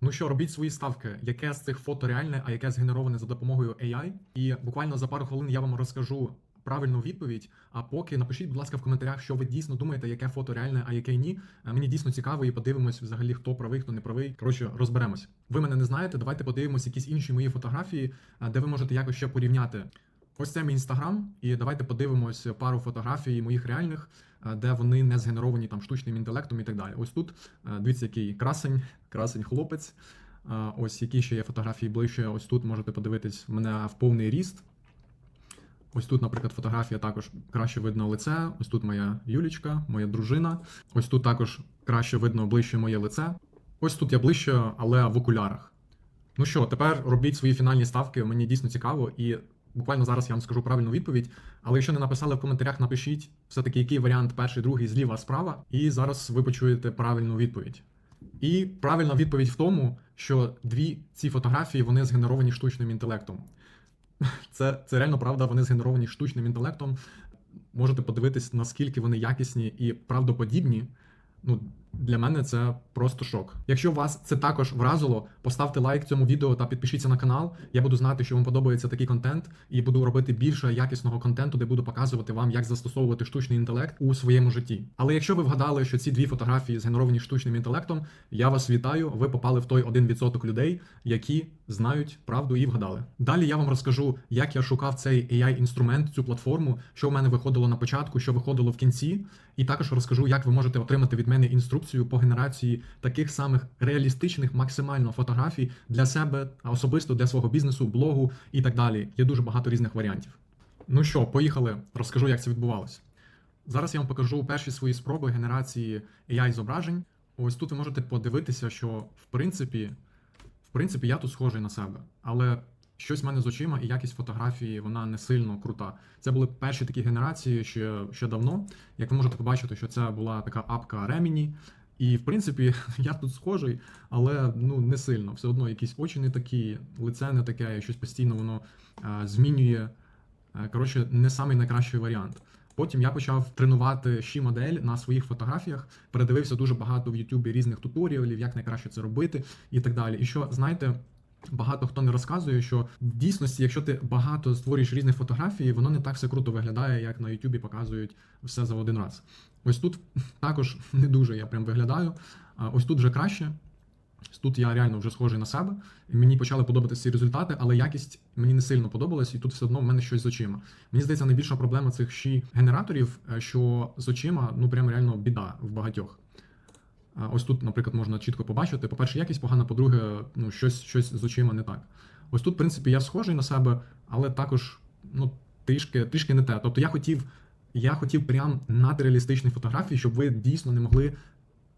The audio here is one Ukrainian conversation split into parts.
Ну що, робіть свої ставки, яке з цих фото реальне, а яке згенероване за допомогою AI. І буквально за пару хвилин я вам розкажу правильну відповідь. А поки напишіть, будь ласка, в коментарях, що ви дійсно думаєте, яке фото реальне, а яке ні. Е, Мені дійсно цікаво і подивимось взагалі, хто правий, хто не правий. Коротше, розберемось. Ви мене не знаєте. Давайте подивимось якісь інші мої фотографії, е, де ви можете якось ще порівняти. Ось це мій інстаграм, і давайте подивимось пару фотографій моїх реальних, е, де вони не згенеровані там штучним інтелектом і так далі. Ось тут е, дивіться, який красень, красень хлопець. Е, Ось які ще є фотографії ближче. Ось тут можете подивитись мене в повний ріст. Ось тут, наприклад, фотографія також краще видно лице. Ось тут моя Юлічка, моя дружина. Ось тут також краще видно ближче моє лице. Ось тут я ближче, але в окулярах. Ну що, тепер робіть свої фінальні ставки. Мені дійсно цікаво, і буквально зараз я вам скажу правильну відповідь. Але якщо не написали в коментарях, напишіть все-таки, який варіант перший, другий, зліва, справа. І зараз ви почуєте правильну відповідь. І правильна відповідь в тому, що дві ці фотографії вони згенеровані штучним інтелектом. Це, це реально правда, вони згенеровані штучним інтелектом. Можете подивитись, наскільки вони якісні і правдоподібні. Ну, для мене це просто шок. Якщо вас це також вразило, поставте лайк цьому відео та підпишіться на канал. Я буду знати, що вам подобається такий контент, і буду робити більше якісного контенту, де буду показувати вам, як застосовувати штучний інтелект у своєму житті. Але якщо ви вгадали, що ці дві фотографії згенеровані штучним інтелектом, я вас вітаю. Ви попали в той 1% людей, які знають правду і вгадали. Далі я вам розкажу, як я шукав цей AI-інструмент, цю платформу, що в мене виходило на початку, що виходило в кінці, і також розкажу, як ви можете отримати від мене інструкцію по генерації таких самих реалістичних максимально фотографій для себе, а особисто для свого бізнесу, блогу і так далі. Є дуже багато різних варіантів. Ну що, поїхали, розкажу, як це відбувалося. Зараз я вам покажу перші свої спроби генерації AI зображень. Ось тут ви можете подивитися, що в принципі, в принципі, я тут схожий на себе, але щось в мене з очима і якість фотографії вона не сильно крута. Це були перші такі генерації ще, ще давно. Як ви можете побачити, що це була така апка Реміні. І в принципі, я тут схожий, але ну не сильно. Все одно якісь очі не такі, лице не таке, щось постійно воно е, змінює. Е, Коротше, не самий найкращий варіант. Потім я почав тренувати щі модель на своїх фотографіях, передивився дуже багато в Ютубі різних туторіалів, як найкраще це робити і так далі. І що знаєте, багато хто не розказує, що в дійсності, якщо ти багато створюєш різних фотографій, воно не так все круто виглядає, як на Ютубі показують все за один раз. Ось тут також не дуже я прям виглядаю. А Ось тут вже краще. Тут я реально вже схожий на себе, мені почали подобатися ці результати, але якість мені не сильно подобалась, і тут все одно в мене щось з очима. Мені здається, найбільша проблема цих щі генераторів, е, що з очима ну прям реально біда в багатьох. Ось тут, наприклад, можна чітко побачити. По-перше, якість погана, по-друге, ну щось, щось з очима не так. Ось тут, в принципі, я схожий на себе, але також ну, трішки, трішки не те. Тобто я хотів, я хотів прям надреалістичні фотографії, щоб ви дійсно не могли.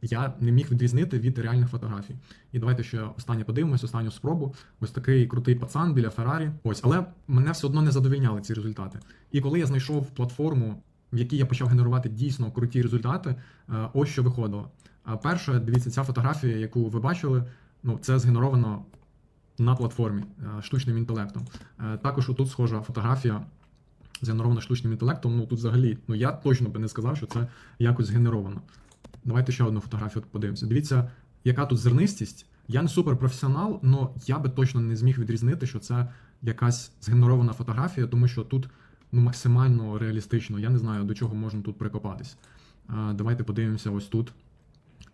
Я не міг відрізнити від реальних фотографій. І давайте ще останнє подивимось, останню спробу. Ось такий крутий пацан біля Феррарі. Ось, але мене все одно не задовільняли ці результати. І коли я знайшов платформу, в якій я почав генерувати дійсно круті результати, е, ось що виходило. Перше, дивіться, ця фотографія, яку ви бачили, ну це згенеровано на платформі е, штучним інтелектом. Е, Також отут схожа фотографія. Згенерована штучним інтелектом. Ну тут взагалі, ну я точно би не сказав, що це якось згенеровано. Давайте ще одну фотографію подивимося. Дивіться, яка тут зернистість. Я не суперпрофесіонал, але я би точно не зміг відрізнити, що це якась згенерована фотографія, тому що тут ну, максимально реалістично. Я не знаю, до чого можна тут прикопатись. Давайте подивимося ось тут.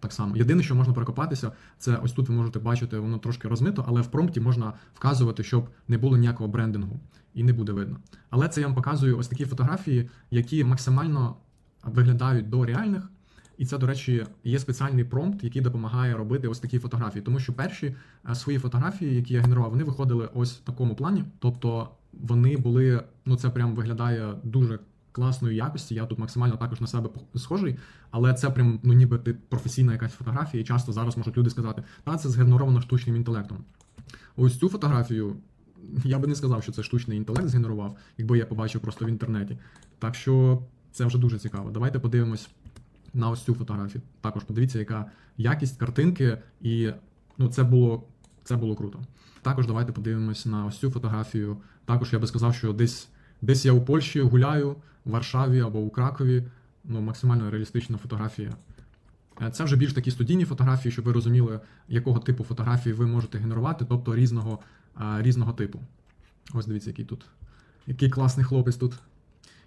Так само. Єдине, що можна прикопатися, це ось тут ви можете бачити, воно трошки розмито, але в промпті можна вказувати, щоб не було ніякого брендингу і не буде видно. Але це я вам показую ось такі фотографії, які максимально виглядають до реальних. І це, до речі, є спеціальний промпт, який допомагає робити ось такі фотографії. Тому що перші е, свої фотографії, які я генерував, вони виходили ось в такому плані. Тобто вони були, ну це прям виглядає дуже класної якості. Я тут максимально також на себе схожий, але це прям ну ніби ти професійна якась фотографія. І часто зараз можуть люди сказати, та це згенеровано штучним інтелектом. Ось цю фотографію. Я би не сказав, що це штучний інтелект згенерував, якби я побачив просто в інтернеті. Так що це вже дуже цікаво. Давайте подивимось на ось цю фотографію. Також подивіться, яка якість картинки, і ну це було це було круто. Також давайте подивимось на ось цю фотографію. Також я би сказав, що десь десь я у Польщі гуляю, в Варшаві або у Кракові. Ну, максимально реалістична фотографія. Е, Це вже більш такі студійні фотографії, щоб ви розуміли, якого типу фотографії ви можете генерувати, тобто різного, е, різного типу. Ось дивіться, який тут. Який класний хлопець тут.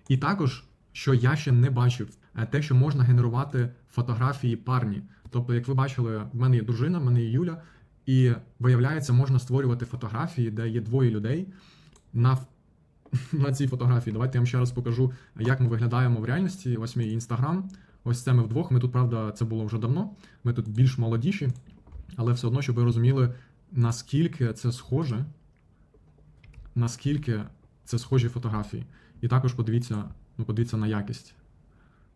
І також, що я ще не бачив, е, те, що можна генерувати фотографії парні. Тобто, як ви бачили, в мене є дружина, в мене є Юля, і виявляється, можна створювати фотографії, де є двоє людей на, на цій фотографії. Давайте я вам ще раз покажу, як ми виглядаємо в реальності. Ось мій інстаграм. Ось це ми вдвох. Ми тут, правда, це було вже давно. Ми тут більш молодіші, але все одно, щоб ви розуміли, наскільки це схоже, наскільки це схожі фотографії. І також подивіться, ну подивіться на якість.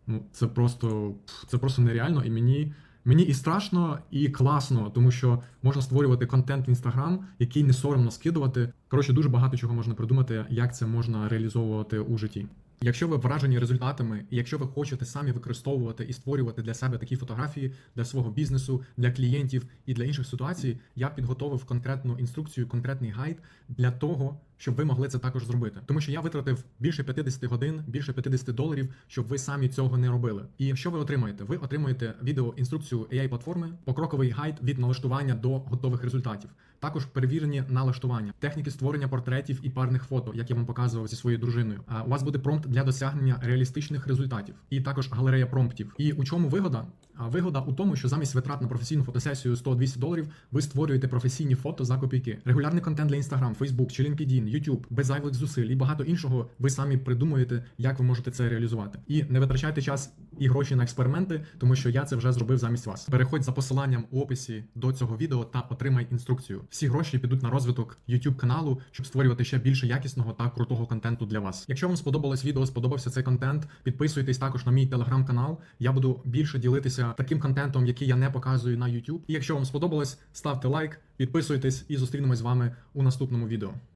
Ну, це просто, це просто нереально, і мені, мені і страшно, і класно, тому що можна створювати контент в інстаграм, який не соромно скидувати. Коротше, дуже багато чого можна придумати, як це можна реалізовувати у житті. Якщо ви вражені результатами, і якщо ви хочете самі використовувати і створювати для себе такі фотографії для свого бізнесу, для клієнтів і для інших ситуацій, я підготовив конкретну інструкцію, конкретний гайд для того, щоб ви могли це також зробити. Тому що я витратив більше 50 годин, більше 50 доларів, щоб ви самі цього не робили. І що ви отримаєте? Ви отримуєте відео інструкцію AI платформи, покроковий гайд від налаштування до готових результатів. Також перевірені налаштування, техніки створення портретів і парних фото, як я вам показував зі своєю дружиною. А у вас буде промпт для досягнення реалістичних результатів, і також галерея промптів. І у чому вигода? Вигода у тому, що замість витрат на професійну фотосесію 100-200 доларів ви створюєте професійні фото за копійки. Регулярний контент для Instagram, Facebook чи LinkedIn, YouTube, без зайвих зусиль і багато іншого. Ви самі придумуєте, як ви можете це реалізувати. І не витрачайте час і гроші на експерименти, тому що я це вже зробив замість вас. Переходь за посиланням у описі до цього відео та отримай інструкцію. Всі гроші підуть на розвиток YouTube каналу, щоб створювати ще більше якісного та крутого контенту для вас. Якщо вам сподобалось відео, сподобався цей контент, підписуйтесь також на мій телеграм-канал. Я буду більше ділитися таким контентом, який я не показую на YouTube. І якщо вам сподобалось, ставте лайк, підписуйтесь і зустрінемось з вами у наступному відео.